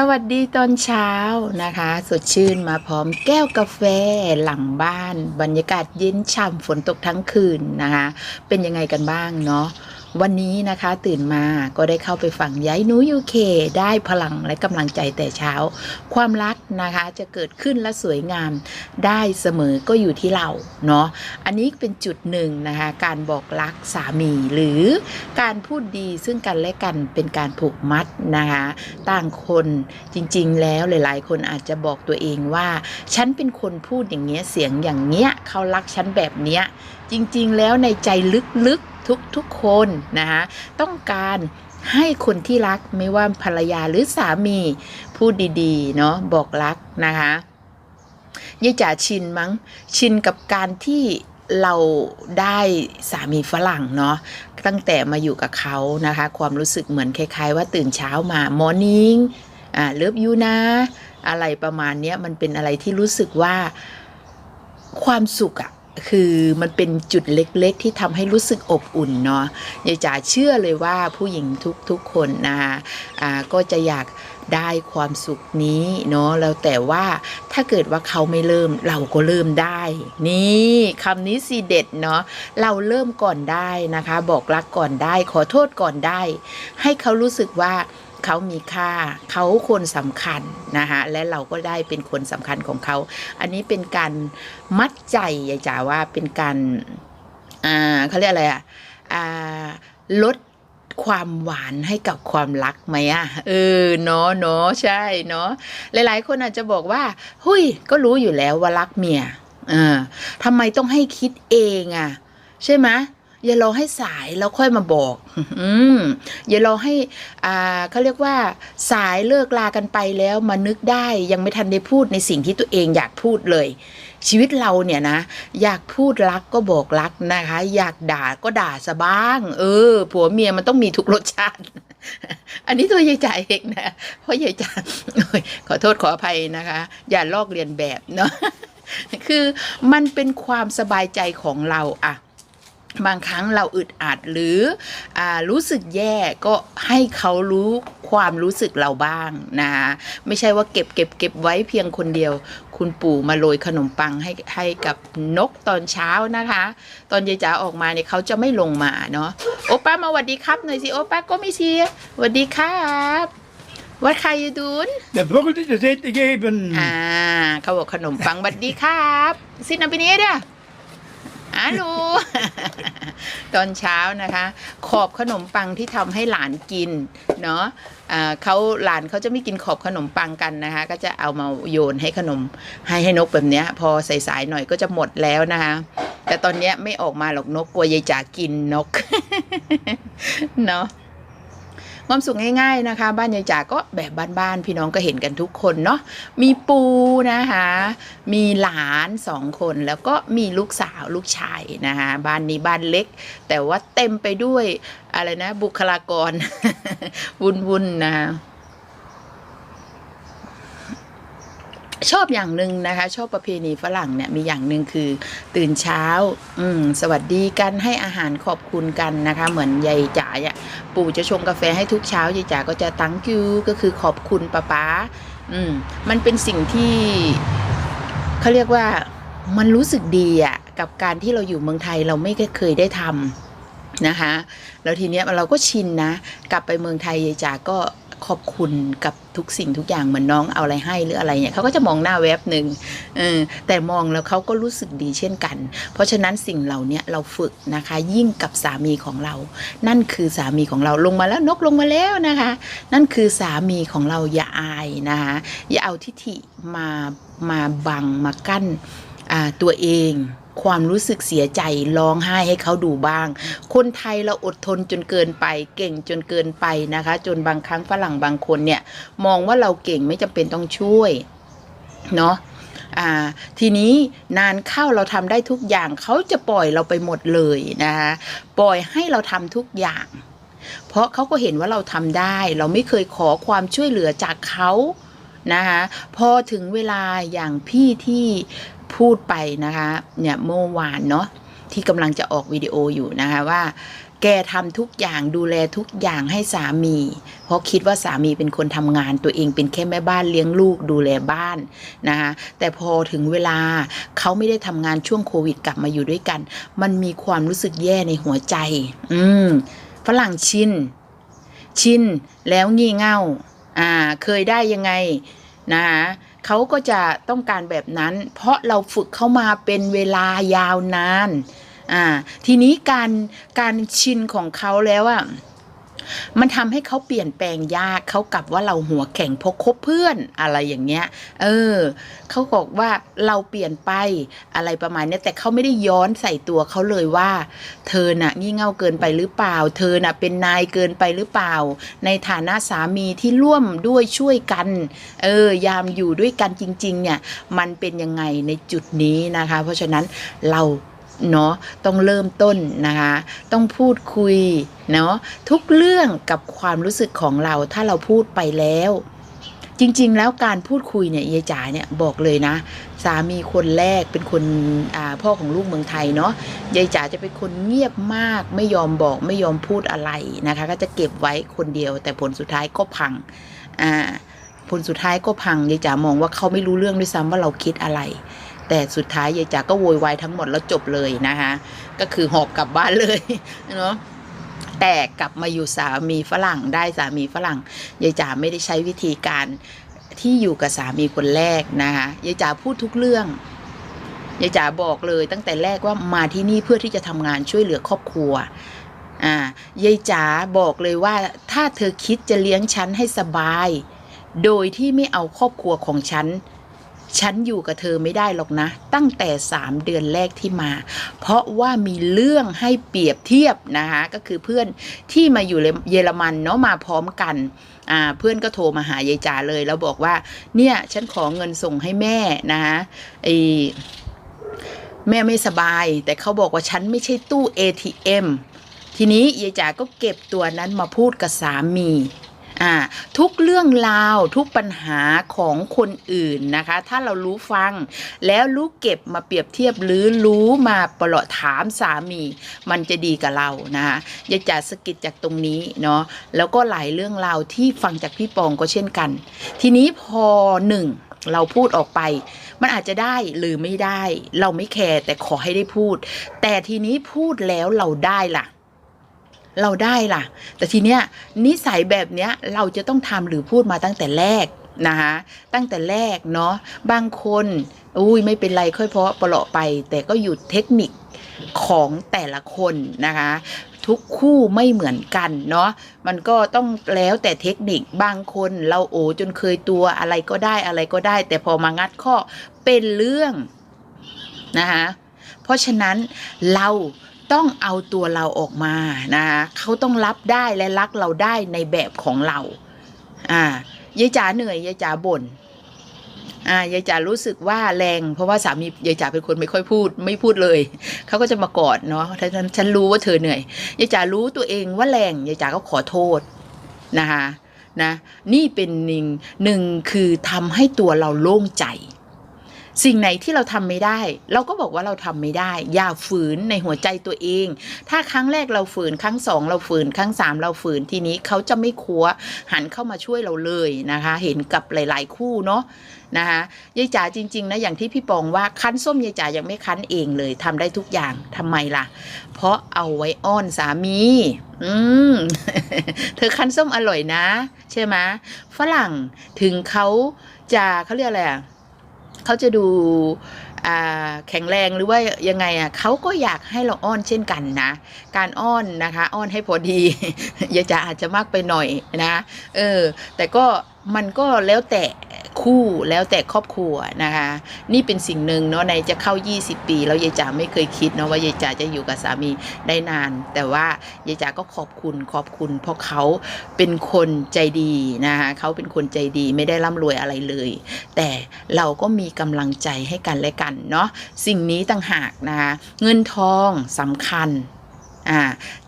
สวัสดีตอนเช้านะคะ สดชื่นมาพร้อมแก้วกาแฟหลังบ้าน บรรยากาศเย็นฉ่ำฝนตกทั้งคืนนะคะ เป็นยังไงกันบ้างเนาะ วันนี้นะคะตื่นมาก็ได้เข้าไปฟังย้ายนูยูเคได้พลังและกำลังใจแต่เช้า ความรักนะคะจะเกิดขึ้นและสวยงามได้เสมอก็อยู่ที่เราเนาะอันนี้เป็นจุดหนึ่งนะคะการบอกรักสามีหรือการพูดดีซึ่งกันและกันเป็นการผูกมัดนะคะต่างคนจริงๆ แล้วหลาย ๆ คนอาจจะบอกตัวเองว่า ฉันเป็นคนพูดอย่างเงี้ยเสียงอย่างเงี้ยเขารักฉันแบบเนี้ยจริงๆ แล้วในใจลึกๆ ทุกๆคนนะคะต้องการให้คนที่รักไม่ว่าภรรยาหรือสามีพูดดีๆเนาะบอกรักนะคะยายจ๋าชินมั้งชินกับการที่เราได้สามีฝรั่งเนาะตั้งแต่มาอยู่กับเขานะคะ ความรู้สึกเหมือนคล้าย ๆ ว่าตื่นเช้ามามอร์นิ่งอ่าเลิฟยูนะอะไรประมาณนี้มันเป็นอะไรที่รู้สึกว่าความสุขอะ คือมันเป็นจุดเล็กๆ ที่ทำให้รู้สึกอบอุ่นเนาะยายจ๋าเชื่อเลยว่าผู้หญิงทุกๆคนนะคะอ่าก็จะอยากได้ความสุขนี้เนาะแล้วแต่ว่าถ้าเกิดว่าเขาไม่เริ่มเราก็เริ่มได้ นี่คำนี้สีเด็ดเนาะเราเริ่มก่อนได้นะคะ บอกรักก่อนได้ ขอโทษก่อนได้ ให้เขารู้สึกว่า เขามีค่าเขาคนสำคัญนะคะและเราก็ได้เป็นคนสำคัญของเขา อันนี้เป็นการมัดใจยายจ๋าว่าเป็นการอ่าเขาเรียกอะไรอะอ่าลดความหวานให้กับความรักไหมอะเออเนาะเนาะใช่เนาะหลายๆ คนอาจจะบอกว่าหุยก็รู้อยู่แล้วว่ารักเมียเออทำไมต้องให้คิดเองอะใช่ไหม อย่ารอให้สายแล้วค่อยมาบอก อืมอย่ารอให้ อ่าเขาเรียกว่า สายเลิกลากันไปแล้วมานึกได้ยังไม่ทันได้พูดในสิ่งที่ตัวเองอยากพูดเลย ชีวิตเราเนี่ยนะ อยากพูดรักก็บอกรักนะคะ อยากด่าก็ด่าซะบ้าง เออ ผัวเมียมันต้องมีทุกรสชาติอันนี้ตัวยายจ่ายเองนะ เพราะยายจ่ายขอโทษขออภัยนะคะ อย่าลอกเลียนแบบเนาะคือมันเป็นความสบายใจของเราอะ บางครั้งเราอึดอัดหรืออารู้สึกแย่ก็ให้เขารู้ความรู้สึกเราบ้างนะไม่ใช่ว่าเก็บเก็บเก็บไว้เพียงคนเดียว คุณปู่มาโรยขนมปังให้ให้กับนกตอนเช้านะคะ ตอนยายจ๋าออกมาเนี่ยเขาจะไม่ลงมาเนาะโอป้ามาหวัดดีครับหน่อยสิโอป้าก็ไม่เชียร์หวัดดีครับวัดใครยูดูน De vogel is eten geven. อ่าเขาบอกขนมปังบัดดีครับซินาปิเนียเด้อ อาลูตอนเช้านะคะ ขอบขนมปังที่ทำให้หลานกินเนาะอ่าเขาหลานเขาจะไม่กินขอบขนมปังกันนะคะ ก็จะเอามาโยนให้ขนมให้ให้นกแบบเนี้ย พอสายๆหน่อยก็จะหมดแล้วนะคะ แต่ตอนเนี้ยไม่ออกมาหรอกนกกลัวยายจ๋ากินนกเนาะ ความสุขง่าย ๆนะคะ บ้านยายจ๋าก็แบบบ้านๆพี่น้องก็เห็นกันทุกคนเนาะมีปูนะคะ มีหลานสองคนแล้วก็มีลูกสาวลูกชายนะคะบ้านนี้บ้านเล็ก แต่ว่าเต็มไปด้วยอะไรนะบุคลากรวุ่นๆนะคะ ชอบอย่างหนึ่งนะคะ ชอบประเพณีฝรั่งเนี่ยมีอย่างหนึ่งคือตื่นเช้า อืมสวัสดีกันให้อาหารขอบคุณกันนะคะ เหมือนยายจ๋าเนี่ยปู่จะชงกาแฟให้ทุกเช้ายายจ๋าก็จะตั้งคิวก็คือขอบคุณป้าป๊าอืมมันเป็นสิ่งที่เขาเรียกว่ามันรู้สึกดีอะกับการที่เราอยู่เมืองไทยเราไม่เคยได้ทำนะคะแล้วทีเนี้ยเราก็ชินนะ กลับไปเมืองไทยยายจ๋าก็ ขอบคุณกับทุกสิ่งทุกอย่างเหมือนน้องเอาอะไรให้หรืออะไรเนี่ยเขาก็จะมองหน้าแวบหนึ่งเออแต่มองแล้วเขาก็รู้สึกดีเช่นกัน เพราะฉะนั้นสิ่งเหล่านี้เราฝึกนะคะ ยิ่งกับสามีของเรา นั่นคือสามีของเราลงมาแล้วนกลงมาแล้วนะคะ นั่นคือสามีของเราอย่าอายนะคะอย่าเอาทิฐิมามาบังมากั้น ตัวเองความรู้สึกเสียใจร้องไห้ให้เขาดูบ้าง คนไทยเราอดทนจนเกินไป เก่งจนเกินไปนะคะ จนบางครั้งฝรั่งบางคนเนี่ย มองว่าเราเก่งไม่จำเป็นต้องช่วยเนาะทีนี้นานเข้าเราทำได้ทุกอย่างเขาจะปล่อยเราไปหมดเลยนะคะปล่อยให้เราทำทุกอย่าง เพราะเขาก็เห็นว่าเราทำได้ เราไม่เคยขอความช่วยเหลือจากเขานะคะพอถึงเวลาอย่างพี่ที่ พูดไปนะคะเนี่ยเมื่อวานเนาะที่กำลังจะออกวิดีโออยู่นะคะว่า แกทำทุกอย่างดูแลทุกอย่างให้สามี เพราะคิดว่าสามีเป็นคนทำงานตัวเองเป็นแค่แม่บ้านเลี้ยงลูกดูแลบ้านนะคะแต่พอถึงเวลาเขาไม่ได้ทำงานช่วงโควิดกลับมาอยู่ด้วยกัน มันมีความรู้สึกแย่ในหัวใจ อืมฝรั่งชินชินแล้วงี่เง่า อ่า เคยได้ยังไง นะคะเขาก็จะต้องการแบบนั้น เพราะเราฝึกเข้ามาเป็นเวลายาวนาน อ่า ทีนี้การการชินของเขาแล้วอะ มันทำให้เขาเปลี่ยนแปลงยากเขากลับว่าเราหัวแข็งเพราะคบเพื่อนอะไรอย่างเงี้ย เออเขาบอกว่าเราเปลี่ยนไปอะไรประมาณนี้แต่เขาไม่ได้ย้อนใส่ตัวเขาเลยว่า เธอน่ะงี่เง่าเกินไปหรือเปล่า เธอน่ะเป็นนายเกินไปหรือเปล่า ในฐานะสามีที่ร่วมด้วยช่วยกัน เออยามอยู่ด้วยกันจริง ๆ เนี่ย มันเป็นยังไงในจุดนี้นะคะ เพราะฉะนั้นเรา เนาะต้องเริ่มต้นนะคะ ต้องพูดคุยเนาะทุกเรื่องกับความรู้สึกของเราถ้าเราพูดไปแล้ว จริง ๆ แล้วการพูดคุยเนี่ยยายจ๋าเนี่ยบอกเลยนะ สามีคนแรกเป็นคนพ่อของลูกเมืองไทยเนาะยายจ๋าจะเป็นคนเงียบมาก ไม่ยอมบอกไม่ยอมพูดอะไรนะคะ ก็จะเก็บไว้คนเดียว แต่ผลสุดท้ายก็พังอ่าผลสุดท้ายก็พังยายจ๋ามองว่าเขาไม่รู้เรื่องด้วยซ้ำว่าเราคิดอะไร แต่สุดท้ายยายจ๋าก็โวยวายทั้งหมดแล้วจบเลยนะคะ ก็คือหอบกลับบ้านเลยเนาะแต่กลับมาอยู่สามีฝรั่งได้สามีฝรั่งยายจ๋าไม่ได้ใช้วิธีการที่อยู่กับสามีคนแรกนะคะยายจ๋าพูดทุกเรื่องยายจ๋าบอกเลยตั้งแต่แรกว่ามาที่นี่เพื่อที่จะทำงานช่วยเหลือครอบครัวอ่ายายจ๋าบอกเลยว่าถ้าเธอคิดจะเลี้ยงฉันให้สบาย โดยที่ไม่เอาครอบครัวของฉัน ฉันอยู่กับเธอไม่ได้หรอกนะ ตั้งแต่สามเดือนแรกที่มา เพราะว่ามีเรื่องให้เปรียบเทียบนะคะก็คือเพื่อนที่มาอยู่เยอรมันเนาะมาพร้อมกันเพื่อนก็โทรมาหายายจ๋าเลย แล้วบอกว่า เนี่ยฉันขอเงินส่งให้แม่นะคะไอแม่ไม่สบาย แต่เขาบอกว่าฉันไม่ใช่ตู้ ATM ทีนี้ยายจ๋าก็เก็บตัวนั้นมาพูดกับสามี อ่าทุกเรื่องราวทุกปัญหาของคนอื่นนะคะ ถ้าเรารู้ฟัง แล้วรู้เก็บมาเปรียบเทียบหรือรู้มาปลอถามสามี มันจะดีกับเรานะคะยาจ๋าสะกิดจากตรงนี้เนาะแล้วก็หลายเรื่องราวที่ฟังจากพี่ปองก็เช่นกัน ทีนี้พอหนึ่งเราพูดออกไป มันอาจจะได้หรือไม่ได้ เราไม่แคร์แต่ขอให้ได้พูด แต่ทีนี้พูดแล้วเราได้ล่ะ เราได้ล่ะ แต่ทีเนี้ยนิสัยแบบเนี้ยเราจะต้องทำหรือพูดมาตั้งแต่แรกนะคะตั้งแต่แรกเนาะบางคนอุ้ยไม่เป็นไรค่อยเพาะปลาะไป แต่ก็อยู่เทคนิคของแต่ละคนนะคะ ทุกคู่ไม่เหมือนกันเนาะมันก็ต้องแล้วแต่เทคนิคบางคนเราโอจนเคยตัวอะไรก็ได้อะไรก็ได้ แต่พอมางัดข้อเป็นเรื่องนะคะเพราะฉะนั้นเรา ต้องเอาตัวเราออกมานะคะเขาต้องรับได้และรักเราได้ในแบบของเรา อ่ายายจ๋าเหนื่อยยายจ๋าบ่นอ่ายายจ๋ารู้สึกว่าแรง เพราะว่าสามียายจ๋าเป็นคนไม่ค่อยพูด ไม่พูดเลยเขาก็จะมากอดเนาะฉันฉันรู้ว่าเธอเหนื่อยยายจ๋ารู้ตัวเองว่าแรงยายจ๋าก็ขอโทษนะคะนะนี่เป็นหนึ่งหนึ่งคือทำให้ตัวเราโล่งใจ สิ่งไหนที่เราทำไม่ได้ เราก็บอกว่าเราทำไม่ได้ อย่าฝืนในหัวใจตัวเอง ถ้าครั้งแรกเราฝืนครั้งสองเราฝืนครั้งสามเราฝืนทีนี้เขาจะไม่คัวหันเข้ามาช่วยเราเลยนะคะ เห็นกับหลาย ๆ คู่เนาะนะคะยายจ๋าจริง ๆ นะ อย่างที่พี่ปองว่าคั้นส้มยายจ๋ายังไม่คั้นเองเลยทำได้ทุกอย่างทำไมล่ะ เพราะเอาไว้อ้อนสามี อืม เธอคั้นส้มอร่อยนะ ใช่ไหมฝรั่งถึงเขาจะเขาเรียกอะไรอะ เขาจะดูแข็งแรงหรือว่ายังไงอะเขาก็อยากให้เราอ้อนเช่นกันนะ การอ้อนนะคะ อ้อนให้พอดี อยาจะอาจจะมากไปหน่อยนะ เออ แต่ก็มันก็แล้วแต่ คู่แล้วแต่ครอบครัวนะคะ นี่เป็นสิ่งหนึ่งเนาะในจะเข้า 20 ปี แล้วยายจ๋าไม่เคยคิดเนาะว่ายายจ๋าจะอยู่กับสามีได้นาน แต่ว่ายายจ๋าก็ขอบคุณขอบคุณ เพราะเขาเป็นคนใจดีนะคะเขาเป็นคนใจดีไม่ได้ร่ำรวยอะไรเลย แต่เราก็มีกำลังใจให้กันและกันเนาะสิ่งนี้ต่างหากนะคะเงินทองสำคัญอ่า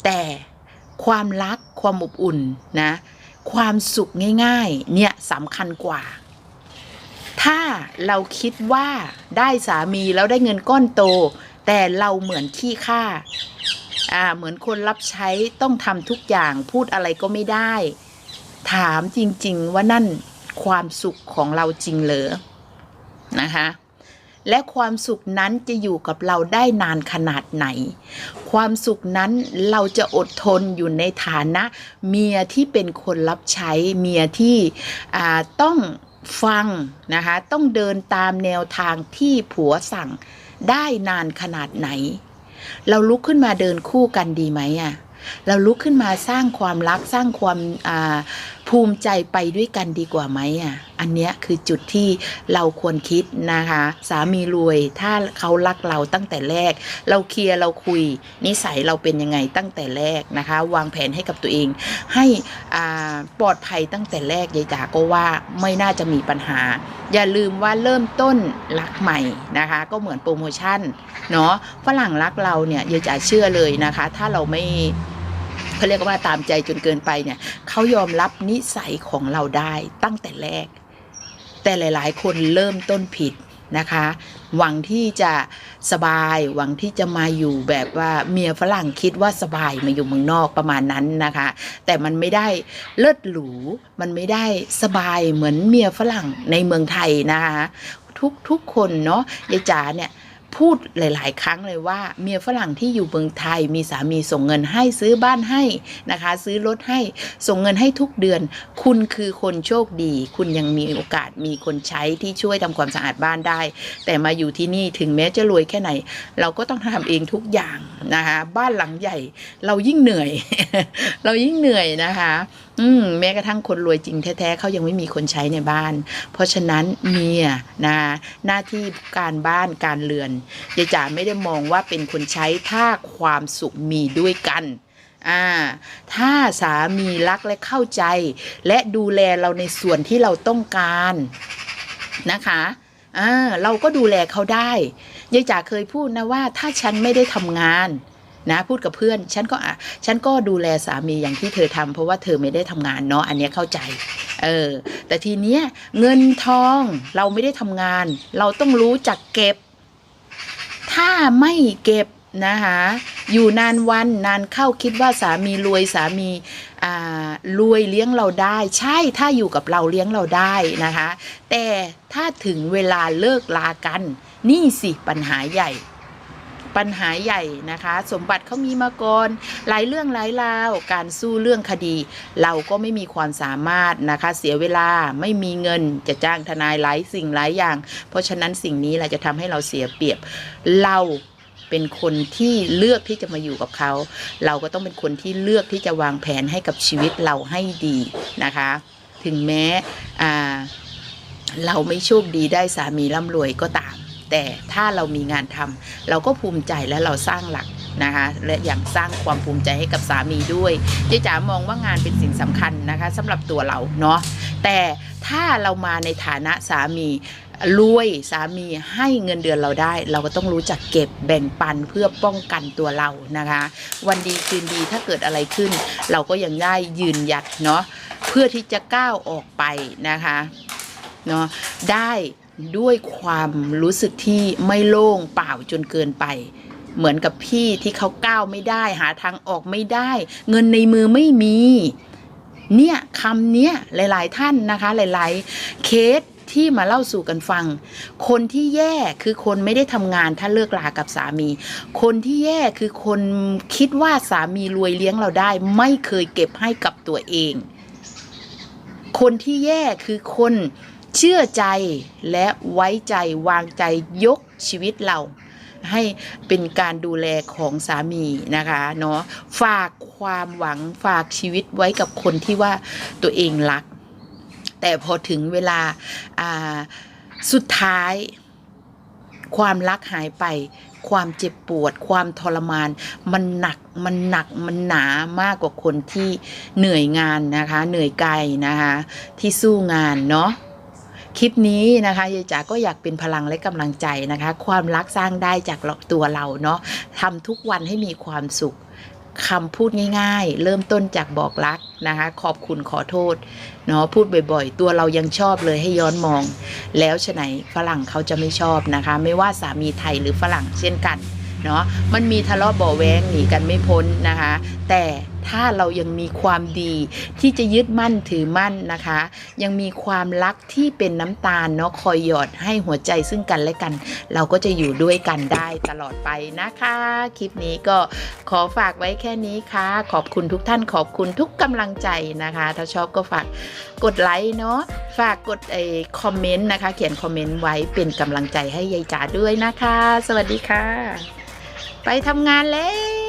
แต่ความรักความอบอุ่นนะความสุขง่ายๆ เนี่ยสำคัญกว่า ถ้าเราคิดว่าได้สามีแล้วได้เงินก้อนโต แต่เราเหมือนขี้ข้าอ่าเหมือนคนรับใช้ต้องทำทุกอย่างพูดอะไรก็ไม่ได้ ถามจริงๆว่านั่นความสุขของเราจริงเหรอนะคะและความสุขนั้นจะอยู่กับเราได้นานขนาดไหน ความสุขนั้นเราจะอดทนอยู่ในฐานะ เมียที่เป็นคนรับใช้เมียที่ต้อง ฟังนะคะต้องเดินตามแนวทางที่ผัวสั่งได้นานขนาดไหน เราลุกขึ้นมาเดินคู่กันดีไหมอะเราลุกขึ้นมาสร้างความรักสร้างความอ่า ภูมิใจไปด้วยกันดีกว่าไหมอะ อันเนี้ยคือจุดที่เราควรคิดนะคะ สามีรวยถ้าเขารักเราตั้งแต่แรก เราเคลียร์เราคุย นิสัยเราเป็นยังไงตั้งแต่แรกนะคะ วางแผนให้กับตัวเอง ให้อ่าปลอดภัยตั้งแต่แรกยายจ๋าก็ว่าไม่น่าจะมีปัญหา อย่าลืมว่าเริ่มต้นรักใหม่นะคะ ก็เหมือนโปรโมชั่นเนาะฝรั่งรักเราเนี่ยยายจ๋าเชื่อเลยนะคะ ถ้าเราไม่ เขาเรียกว่าตามใจจนเกินไปเนี่ยเขายอมรับนิสัยของเราได้ตั้งแต่แรก แต่หลาย ๆ คนเริ่มต้นผิดนะคะ หวังที่จะสบายหวังที่จะมาอยู่แบบว่าเมียฝรั่งคิดว่าสบายมาอยู่เมืองนอกประมาณนั้นนะคะ แต่มันไม่ได้เลิศหรู มันไม่ได้สบายเหมือนเมียฝรั่งในเมืองไทยนะคะทุกทุกคนเนาะยายจ๋าเนี่ย พูดหลาย ๆ ครั้งเลยว่า เมียฝรั่งที่อยู่เมืองไทยมีสามีส่งเงินให้ซื้อบ้านให้นะคะ ซื้อรถให้ส่งเงินให้ทุกเดือน คุณคือคนโชคดี คุณยังมีโอกาสมีคนใช้ที่ช่วยทำความสะอาดบ้านได้ แต่มาอยู่ที่นี่ถึงแม้จะรวยแค่ไหน เราก็ต้องทำเองทุกอย่างนะคะ บ้านหลังใหญ่ เรายิ่งเหนื่อย เรายิ่งเหนื่อยนะคะ อืมแม้กระทั่งคนรวยจริงแท้ๆเขายังไม่มีคนใช้ในบ้าน เพราะฉะนั้นเมียนะหน้าที่การบ้านการเรือนยายจ๋าไม่ได้มองว่าเป็นคนใช้ถ้าความสุขมีด้วยกันอ่าถ้าสามีรักและเข้าใจ และดูแลเราในส่วนที่เราต้องการนะคะอ่าเราก็ดูแลเขาได้ยายจ๋าเคยพูดนะว่าถ้าฉันไม่ได้ทำงาน นะพูดกับเพื่อนฉันก็อะฉันก็ดูแลสามีอย่างที่เธอทำเพราะว่าเธอไม่ได้ทำงานเนาะอันนี้เข้าใจเออแต่ทีเนี้ยเงินทองเราไม่ได้ทำงาน เราต้องรู้จักเก็บ ถ้าไม่เก็บนะคะอยู่นานวันนานเข้าคิดว่าสามีรวยสามีอ่ารวยเลี้ยงเราได้ ใช่ถ้าอยู่กับเราเลี้ยงเราได้นะคะ แต่ถ้าถึงเวลาเลิกลากัน นี่สิปัญหาใหญ่ ปัญหาใหญ่นะคะ สมบัติเขามีมาก่อนหลายเรื่องหลายราวการสู้เรื่องคดี เราก็ไม่มีความสามารถนะคะ เสียเวลาไม่มีเงินจะจ้างทนายหลายสิ่งหลายอย่าง เพราะฉะนั้นสิ่งนี้เราจะทำให้เราเสียเปรียบเราเป็นคนที่เลือกที่จะมาอยู่กับเขา เราก็ต้องเป็นคนที่เลือกที่จะวางแผนให้กับชีวิตเราให้ดีนะคะ ถึงแม้เราไม่โชคดีได้สามีร่ำรวยก็ตาม แต่ถ้าเรามีงานทำเราก็ภูมิใจและเราสร้างหลักนะคะและอย่างสร้างความภูมิใจให้กับสามีด้วยเจ๊จ๋ามองว่างานเป็นสิ่งสำคัญนะคะสำหรับตัวเราเนาะแต่ถ้าเรามาในฐานะสามีรวยสามีให้เงินเดือนเราได้ เราก็ต้องรู้จักเก็บแบ่งปันเพื่อป้องกันตัวเรานะคะ วันดีคืนดีถ้าเกิดอะไรขึ้น เราก็ยังได้ยืนหยัดเนาะเพื่อที่จะก้าวออกไปนะคะเนาะได้ ด้วยความรู้สึกที่ไม่โล่งเปล่าจนเกินไป เหมือนกับพี่ที่เขาก้าวไม่ได้หาทางออกไม่ได้ เงินในมือไม่มี เนี่ยคำเนี้ยหลาย ๆ ท่านนะคะ หลาย ๆ เคสที่มาเล่าสู่กันฟัง คนที่แย่คือคนไม่ได้ทำงานถ้าเลิกลากับสามี คนที่แย่คือคนคิดว่าสามีรวยเลี้ยงเราได้ ไม่เคยเก็บให้กับตัวเอง คนที่แย่คือคน เชื่อใจและไว้ใจวางใจยกชีวิตเรา ให้เป็นการดูแลของสามีนะคะเนาะฝากความหวังฝากชีวิตไว้กับคนที่ว่าตัวเองรัก แต่พอถึงเวลาาสุดท้าย ความรักหายไป ความเจ็บปวด ความทรมาน มันหนักมันหนักมันหนามากกว่าคนที่เหนื่อยงานนะคะ เหนื่อยกายนะคะ ที่สู้งานเนาะ คลิปนี้นะคะยายจ๋าก็อยากเป็นพลังและกำลังใจนะคะ ความรักสร้างได้จากตัวเราเนาะทำทุกวันให้มีความสุขคำพูดง่ายๆ เริ่มต้นจากบอกรักนะคะ ขอบคุณขอโทษเนาะพูดบ่อยๆ ตัวเรายังชอบเลยให้ย้อนมอง แล้วฉะไหนฝรั่งเขาจะไม่ชอบนะคะ ไม่ว่าสามีไทยหรือฝรั่งเช่นกันเนาะมันมีทะเลาะเบาะแวงหนีกันไม่พ้นนะคะ แต่ ถ้าเรายังมีความดีที่จะยึดมั่นถือมั่นนะคะ ยังมีความรักที่เป็นน้ำตาลเนาะคอยหยอดให้หัวใจซึ่งกันและกัน เราก็จะอยู่ด้วยกันได้ตลอดไปนะคะ คลิปนี้ก็ขอฝากไว้แค่นี้ค่ะ ขอบคุณทุกท่านขอบคุณทุกกำลังใจนะคะ ถ้าชอบก็ฝากกดไลค์เนาะฝากกดไอคอมเมนต์นะคะ เขียนคอมเมนต์ไว้เป็นกำลังใจให้ยายจ๋าด้วยนะคะ สวัสดีค่ะ ไปทำงานแล้ว